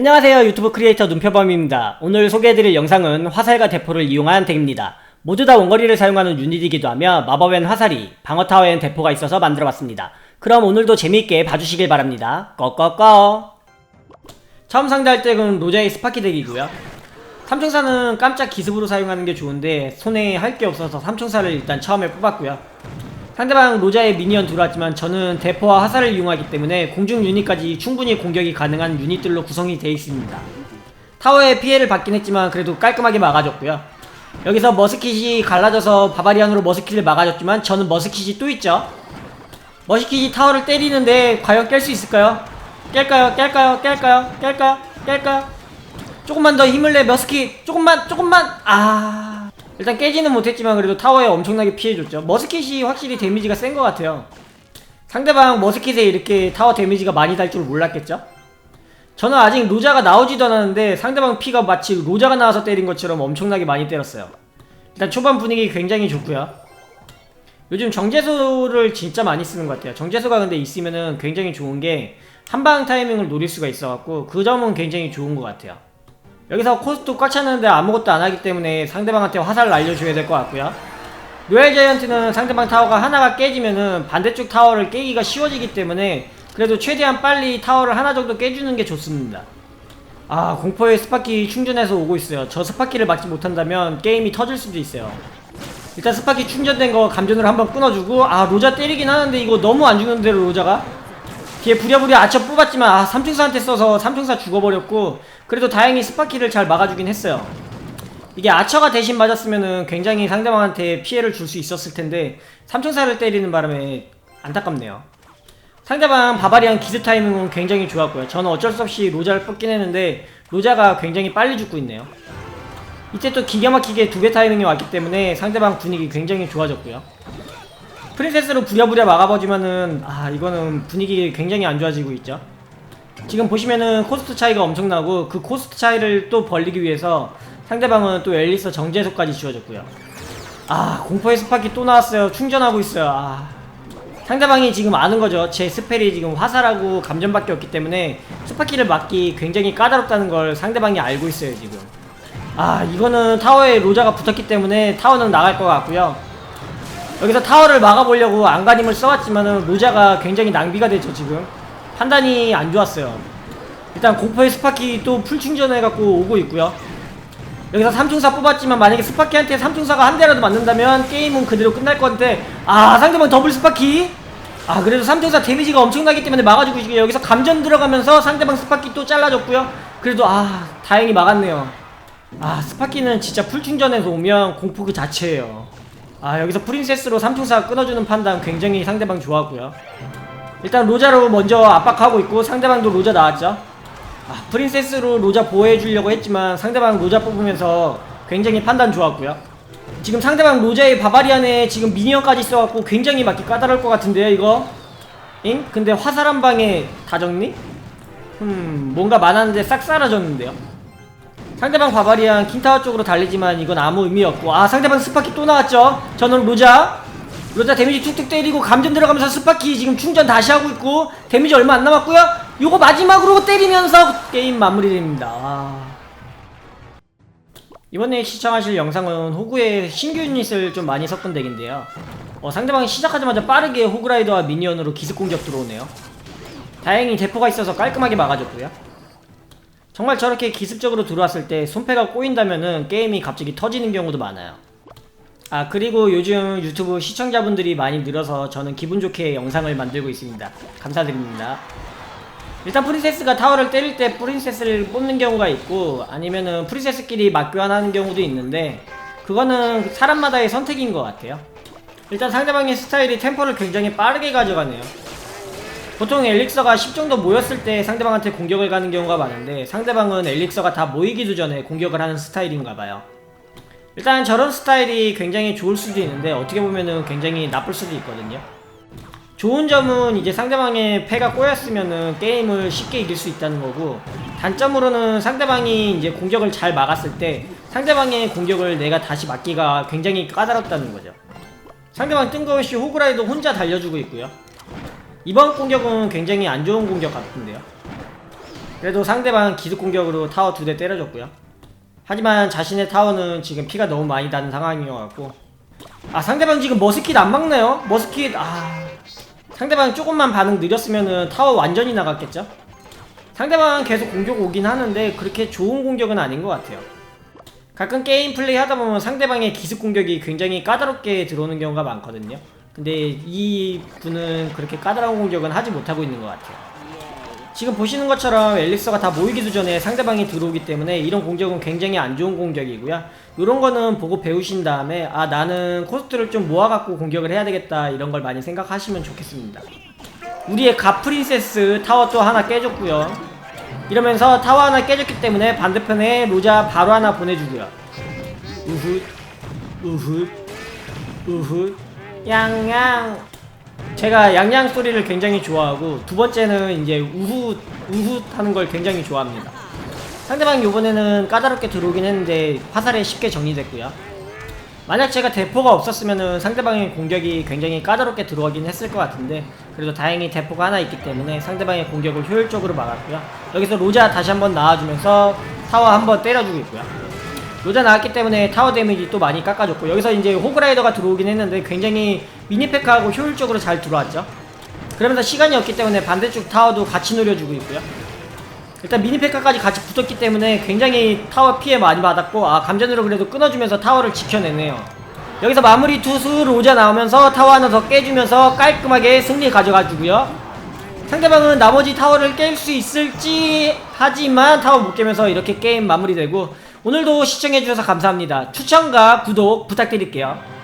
안녕하세요. 유튜브 크리에이터 눈표범입니다. 오늘 소개해드릴 영상은 화살과 대포를 이용한 덱입니다. 모두 다 원거리를 사용하는 유닛이기도 하며 마법엔 화살이 방어타워엔 대포가 있어서 만들어봤습니다. 그럼 오늘도 재미있게 봐주시길 바랍니다. 꺼꺼꺼 처음 상대할 덱은 로자의 스파키 덱이고요. 삼총사는 깜짝 기습으로 사용하는 게 좋은데 손에 할 게 없어서 삼총사를 일단 처음에 뽑았고요 상대방 로자의 미니언 들어왔지만 저는 대포와 화살을 이용하기 때문에 공중 유닛까지 충분히 공격이 가능한 유닛들로 구성이 되어 있습니다. 타워에 피해를 받긴 했지만 그래도 깔끔하게 막아줬고요. 여기서 머스킷이 갈라져서 바바리안으로 머스킷을 막아줬지만 저는 머스킷이 또 있죠. 머스킷이 타워를 때리는데 과연 깰 수 있을까요? 깰까요? 깰까요? 깰까요? 깰까요? 깰까요? 조금만 더 힘을 내 머스킷 조금만 조금만 아 일단 깨지는 못했지만 그래도 타워에 엄청나게 피해줬죠. 머스킷이 확실히 데미지가 센 것 같아요. 상대방 머스킷에 이렇게 타워 데미지가 많이 달 줄 몰랐겠죠? 저는 아직 로자가 나오지도 않았는데 상대방 피가 마치 로자가 나와서 때린 것처럼 엄청나게 많이 때렸어요. 일단 초반 분위기 굉장히 좋고요. 요즘 정제소를 진짜 많이 쓰는 것 같아요. 정제소가 근데 있으면은 굉장히 좋은 게 한방 타이밍을 노릴 수가 있어갖고 그 점은 굉장히 좋은 것 같아요 여기서 코스트 꽉 찼는데 아무것도 안 하기 때문에 상대방한테 화살 날려줘야 될 것 같고요. 로얄 자이언트는 상대방 타워가 하나가 깨지면은 반대쪽 타워를 깨기가 쉬워지기 때문에 그래도 최대한 빨리 타워를 하나 정도 깨주는 게 좋습니다. 아 공포의 스파키 충전해서 오고 있어요. 저 스파키를 막지 못한다면 게임이 터질 수도 있어요. 일단 스파키 충전된 거 감전으로 한번 끊어주고 아 로자 때리긴 하는데 이거 너무 안 죽는데 로자가 뒤에 부랴부랴 아처 뽑았지만 아 삼총사한테 써서 삼총사 죽어버렸고 그래도 다행히 스파키를 잘 막아주긴 했어요. 이게 아처가 대신 맞았으면은 굉장히 상대방한테 피해를 줄 수 있었을 텐데 삼총사를 때리는 바람에 안타깝네요. 상대방 바바리안 기습 타이밍은 굉장히 좋았고요. 저는 어쩔 수 없이 로자를 뽑긴 했는데 로자가 굉장히 빨리 죽고 있네요. 이때 또 기가 막히게 두배 타이밍이 왔기 때문에 상대방 분위기 굉장히 좋아졌고요 프린세스로 부랴부랴 막아버지면은 아 이거는 분위기 굉장히 안 좋아지고 있죠. 지금 보시면은 코스트 차이가 엄청나고 그 코스트 차이를 또 벌리기 위해서 상대방은 또 앨리스 정제소까지 지워졌고요. 아 공포의 스파키 또 나왔어요. 충전하고 있어요. 아. 상대방이 지금 아는 거죠. 제 스펠이 지금 화살하고 감전밖에 없기 때문에 스파키를 막기 굉장히 까다롭다는 걸 상대방이 알고 있어요 지금. 아 이거는 타워에 로자가 붙었기 때문에 타워는 나갈 것 같고요 여기서 타워를 막아보려고 안간힘을 써왔지만은 로자가 굉장히 낭비가 되죠 지금. 판단이 안 좋았어요. 일단 공포의 스파키 또 풀충전해갖고 오고 있고요. 여기서 삼총사 뽑았지만 만약에 스파키한테 삼총사가 한 대라도 맞는다면 게임은 그대로 끝날 건데 아 상대방 더블 스파키? 아 그래도 삼총사 데미지가 엄청나기 때문에 막아주고 있고 여기서 감전 들어가면서 상대방 스파키 또 잘라줬고요. 그래도 아 다행히 막았네요. 아 스파키는 진짜 풀충전해서 오면 공포 그 자체예요 아 여기서 프린세스로 삼총사 끊어주는 판단 굉장히 상대방 좋았고요. 일단 로자로 먼저 압박하고 있고 상대방도 로자 나왔죠. 아 프린세스로 로자 보호해주려고 했지만 상대방 로자 뽑으면서 굉장히 판단 좋았고요. 지금 상대방 로자의 바바리안에 지금 미니언까지 있어갖고 굉장히 맞기 까다로울 것 같은데요 이거? 잉? 근데 화살 한 방에 다 정리? 음 뭔가 많았는데 싹 사라졌는데요 상대방 바바리안 킨타워 쪽으로 달리지만 이건 아무 의미 없고. 아 상대방 스파키 또 나왔죠? 저는 로자. 로자 데미지 툭툭 때리고 감전 들어가면서 스파키 지금 충전 다시 하고 있고 데미지 얼마 안 남았고요. 요거 마지막으로 때리면서 게임 마무리됩니다. 아. 이번에 시청하실 영상은 호구의 신규 유닛을 좀 많이 섞은 덱인데요. 어, 상대방이 시작하자마자 빠르게 호그라이더와 미니언으로 기습 공격 들어오네요. 다행히 대포가 있어서 깔끔하게 막아줬고요 정말 저렇게 기습적으로 들어왔을 때 손패가 꼬인다면은 게임이 갑자기 터지는 경우도 많아요. 아 그리고 요즘 유튜브 시청자분들이 많이 늘어서 저는 기분 좋게 영상을 만들고 있습니다. 감사드립니다. 일단 프린세스가 타워를 때릴 때 프린세스를 뽑는 경우가 있고 아니면은 프린세스끼리 맞교환하는 경우도 있는데 그거는 사람마다의 선택인 것 같아요. 일단 상대방의 스타일이 템포를 굉장히 빠르게 가져가네요. 보통 엘릭서가 10 정도 모였을 때 상대방한테 공격을 가는 경우가 많은데 상대방은 엘릭서가 다 모이기도 전에 공격을 하는 스타일인가 봐요. 일단 저런 스타일이 굉장히 좋을 수도 있는데 어떻게 보면은 굉장히 나쁠 수도 있거든요. 좋은 점은 이제 상대방의 패가 꼬였으면은 게임을 쉽게 이길 수 있다는 거고 단점으로는 상대방이 이제 공격을 잘 막았을 때 상대방의 공격을 내가 다시 막기가 굉장히 까다롭다는 거죠. 상대방 뜬금없이 호그라이도 혼자 달려주고 있고요. 이번 공격은 굉장히 안 좋은 공격 같은데요. 그래도 상대방 기습 공격으로 타워 두 대 때려줬고요. 하지만 자신의 타워는 지금 피가 너무 많이 나는 상황이어갖고 아 상대방 지금 머스킷 안 막네요. 머스킷 아 상대방 조금만 반응 느렸으면은 타워 완전히 나갔겠죠. 상대방 계속 공격 오긴 하는데 그렇게 좋은 공격은 아닌 것 같아요. 가끔 게임 플레이 하다 보면 상대방의 기습 공격이 굉장히 까다롭게 들어오는 경우가 많거든요. 근데 이 분은 그렇게 까다로운 공격은 하지 못하고 있는 것 같아요. 지금 보시는 것처럼 엘릭서가 다 모이기도 전에 상대방이 들어오기 때문에 이런 공격은 굉장히 안 좋은 공격이고요. 이런 거는 보고 배우신 다음에 아 나는 코스트를 좀 모아갖고 공격을 해야 되겠다 이런 걸 많이 생각하시면 좋겠습니다. 우리의 가 프린세스 타워 또 하나 깨졌고요. 이러면서 타워 하나 깨졌기 때문에 반대편에 로자 바로 하나 보내주고요. 우훗 우훗 우훗 양양 제가 양양 소리를 굉장히 좋아하고 두 번째는 이제 우훗 우훗 하는 걸 굉장히 좋아합니다. 상대방이 이번에는 까다롭게 들어오긴 했는데 화살에 쉽게 정리됐고요. 만약 제가 대포가 없었으면은 상대방의 공격이 굉장히 까다롭게 들어오긴 했을 것 같은데 그래도 다행히 대포가 하나 있기 때문에 상대방의 공격을 효율적으로 막았고요. 여기서 로자 다시 한번 나와주면서 타워 한번 때려주고 있고요. 로자 나왔기 때문에 타워 데미지 또 많이 깎아줬고 여기서 이제 호그라이더가 들어오긴 했는데 굉장히 미니페카하고 효율적으로 잘 들어왔죠. 그러면서 시간이 없기 때문에 반대쪽 타워도 같이 노려주고 있고요. 일단 미니페카까지 같이 붙었기 때문에 굉장히 타워 피해 많이 받았고 아 감전으로 그래도 끊어주면서 타워를 지켜내네요 여기서 마무리 투수 로자 나오면서 타워 하나 더 깨주면서 깔끔하게 승리 가져가주고요 상대방은 나머지 타워를 깰 수 있을지 하지만 타워 못 깨면서 이렇게 게임 마무리되고 오늘도 시청해주셔서 감사합니다. 추천과 구독 부탁드릴게요